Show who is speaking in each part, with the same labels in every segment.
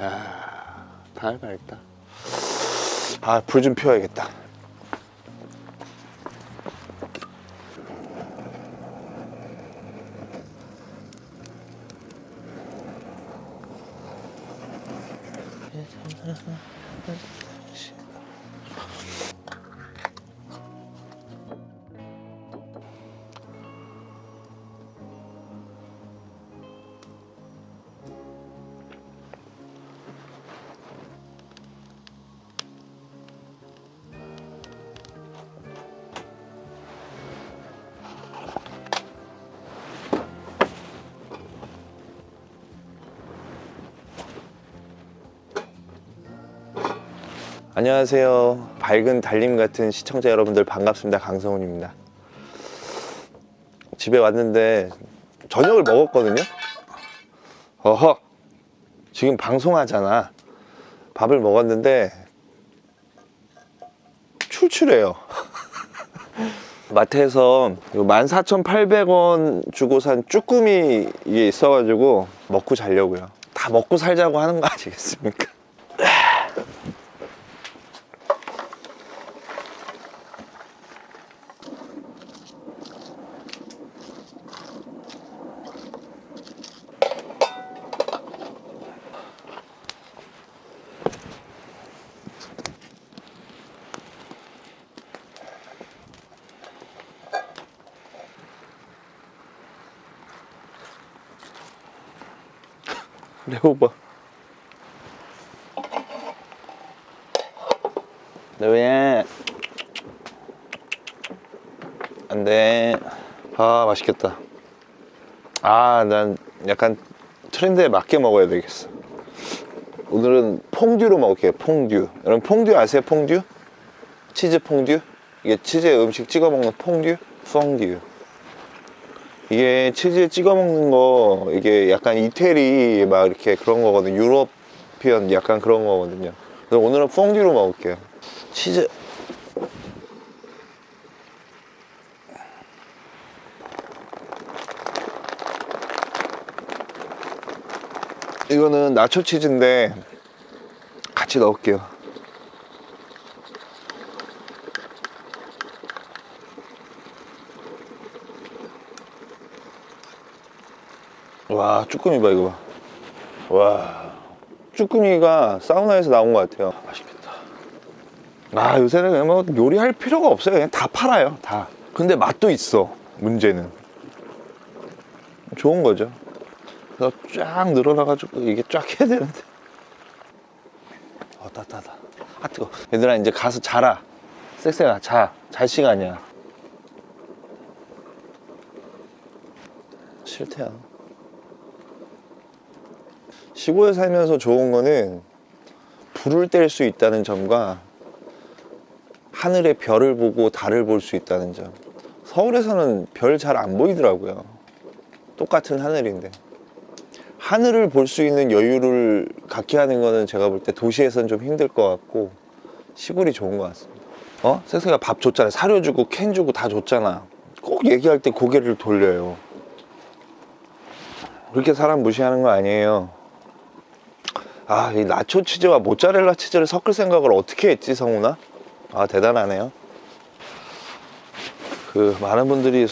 Speaker 1: 아, 다 해봐야겠다. 아, 불 좀 피워야겠다. 안녕하세요. 밝은 달림 같은 시청자 여러분들 반갑습니다. 강성훈입니다. 집에 왔는데 저녁을 먹었거든요. 어허, 지금 방송하잖아. 밥을 먹었는데 출출해요. 마트에서 14,800원 주고 산 쭈꾸미 이게 있어가지고 먹고 자려고요. 다 먹고 살자고 하는 거 아니겠습니까? 레오바. 레오야. 안 돼. 아, 맛있겠다. 아, 난 약간 트렌드에 맞게 먹어야 되겠어. 오늘은 퐁듀로 먹을게요, 퐁듀. 여러분, 퐁듀 아세요, 퐁듀? 치즈 퐁듀? 이게 치즈에 음식 찍어 먹는 퐁듀? 퐁듀. 이게 치즈에 찍어 먹는 거 이게 약간 이태리 막 이렇게 그런 거거든요. 유러피언 약간 그런 거거든요. 그래서 오늘은 퐁듀로 먹을게요. 치즈. 이거는 나초 치즈인데 같이 넣을게요 와 쭈꾸미 봐 이거 봐와 쭈꾸미가 사우나에서 나온 것 같아요. 맛있겠다. 아 요새는 그냥 뭐 요리할 필요가 없어요. 그냥 다 팔아요 다. 근데 맛도 있어 문제는. 좋은 거죠. 그래서 쫙 늘어나가지고 이게 쫙 해야 되는데. 어 따뜻하다 아 뜨거 얘들아 이제 가서 자라. 섹스야 자잘 시간이야. 싫대요 시골에 살면서 좋은 거는 불을 뗄 수 있다는 점과 하늘의 별을 보고 달을 볼 수 있다는 점. 서울에서는 별 잘 안 보이더라고요. 똑같은 하늘인데. 하늘을 볼 수 있는 여유를 갖게 하는 거는 제가 볼 때 도시에서는 좀 힘들 것 같고 시골이 좋은 것 같습니다. 어? 섹스가 밥 줬잖아. 사료 주고 캔 주고 다 줬잖아. 꼭 얘기할 때 고개를 돌려요. 그렇게 사람 무시하는 거 아니에요. 아, 이 나초 치즈와 모짜렐라 치즈를 섞을 생각을 어떻게 했지, 성훈아? 아, 대단하네요. 그, 많은 분들이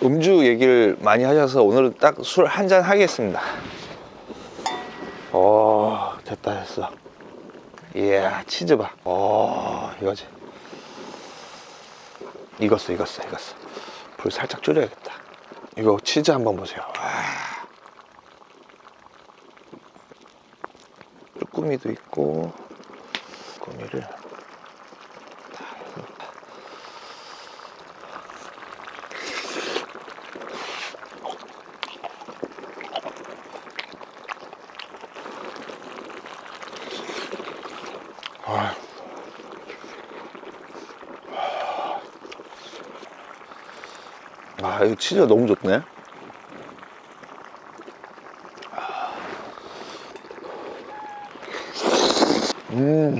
Speaker 1: 음주 얘기를 많이 하셔서 오늘은 딱 술 한 잔 하겠습니다. 어, 됐다, 됐어. 이야, 치즈 봐. 어, 이거지. 익었어, 익었어, 익었어. 불 살짝 줄여야겠다. 이거 치즈 한번 보세요. 와. 쭈꾸미도 있고 쭈꾸미를 아. 아, 이거 치즈가 너무 좋네. 음.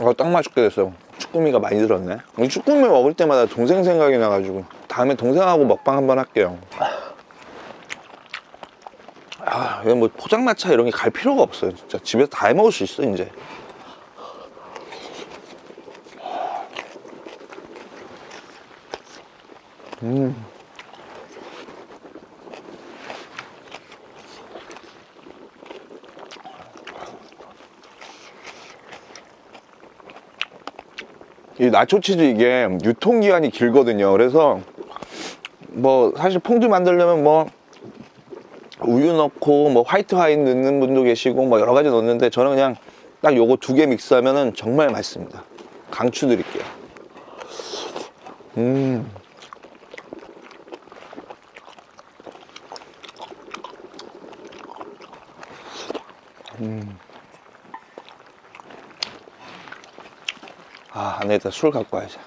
Speaker 1: 어, 딱 맛있게 됐어요. 쭈꾸미가 많이 들었네. 이 쭈꾸미 먹을 때마다 동생 생각이 나가지고 다음에 동생하고 먹방 한번 할게요. 아, 이건 뭐 포장마차 이런 게 갈 필요가 없어요. 진짜 집에서 다 해 먹을 수 있어 이제. 음. 이 나초 치즈 이게 유통기한이 길거든요. 그래서 뭐 사실 퐁듀 만들려면 뭐 우유 넣고 뭐 화이트 와인 넣는 분도 계시고 뭐 여러 가지 넣는데 저는 그냥 딱 요거 두 개 믹스하면은 정말 맛있습니다. 강추 드릴게요. 음. 되겠다. 술 갖고 와야지.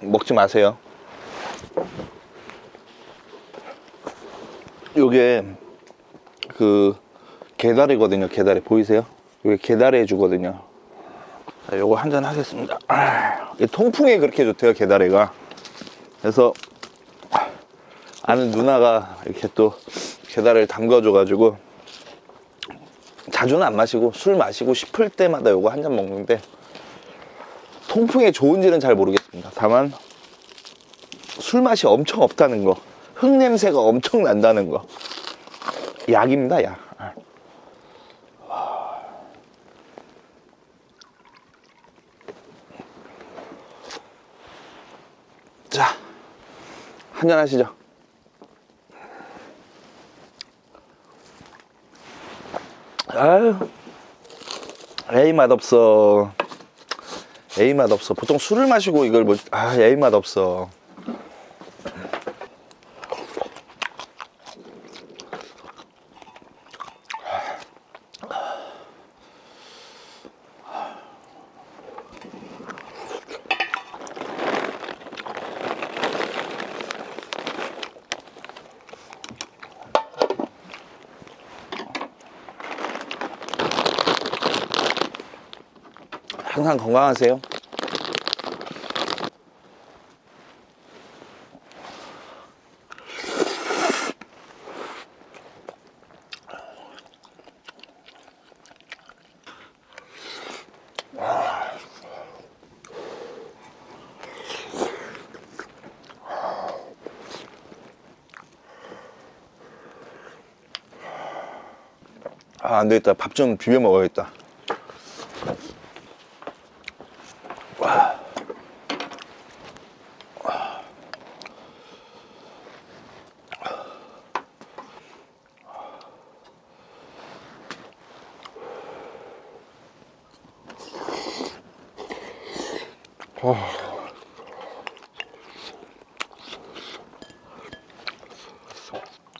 Speaker 1: 먹지 마세요. 요게 그 게다리거든요. 게다리 보이세요? 요게 게다리 해주거든요. 자, 요거 한 잔 하겠습니다. 아, 통풍에 그렇게 좋대요. 게다리가. 그래서 아는 누나가 이렇게 또 게다리를 담가줘가지고 자주는 안 마시고 술 마시고 싶을 때마다 요거 한 잔 먹는데 통풍에 좋은지는 잘 모르겠습니다. 다만 술 맛이 엄청 없다는 거, 흙 냄새가 엄청 난다는 거. 약입니다, 약. 자, 한잔 하시죠. 아유, 에이 맛없어. 에이 맛없어. 보통 술을 마시고 이걸 뭐, 아, 에이 맛없어. 항상 건강하세요. 아, 안 되겠다. 밥 좀 비벼 먹어야겠다.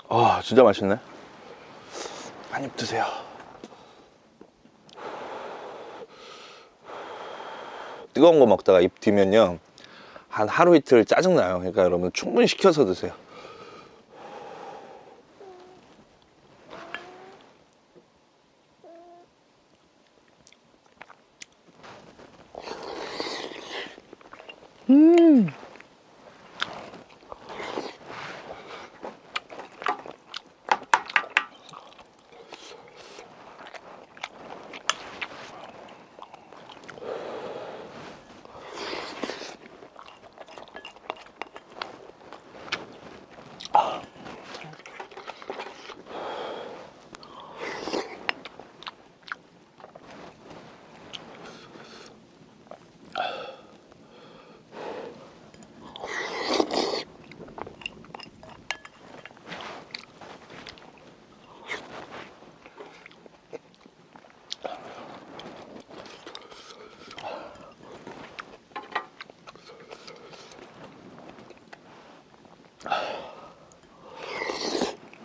Speaker 1: 아, 진짜 맛있네. 한 입 드세요. 뜨거운 거 먹다가 입 뒤면요. 한 하루 이틀 짜증나요. 그러니까 여러분 충분히 식혀서 드세요. Mmm.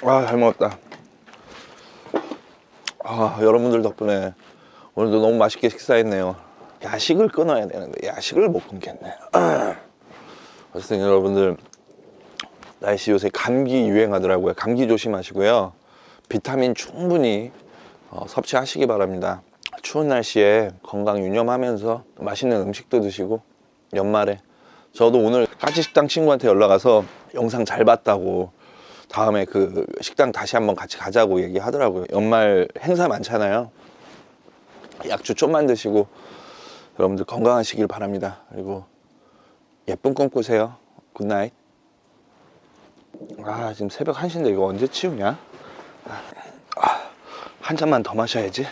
Speaker 1: 아, 잘 먹었다. 아, 여러분들 덕분에 오늘도 너무 맛있게 식사했네요. 야식을 끊어야 되는데, 야식을 못 끊겠네. 어쨌든 여러분들, 날씨 요새 감기 유행하더라고요. 감기 조심하시고요. 비타민 충분히 어, 섭취하시기 바랍니다. 추운 날씨에 건강 유념하면서 맛있는 음식도 드시고 연말에 저도 오늘 까치식당 친구한테 연락 와서 영상 잘 봤다고 다음에 그 식당 다시 한번 같이 가자고 얘기하더라고요. 연말 행사 많잖아요. 약주 좀만 드시고 여러분들 건강하시길 바랍니다. 그리고 예쁜 꿈 꾸세요. 굿나잇 아 지금 새벽 1시인데 이거 언제 치우냐? 아, 한 잔만 더 마셔야지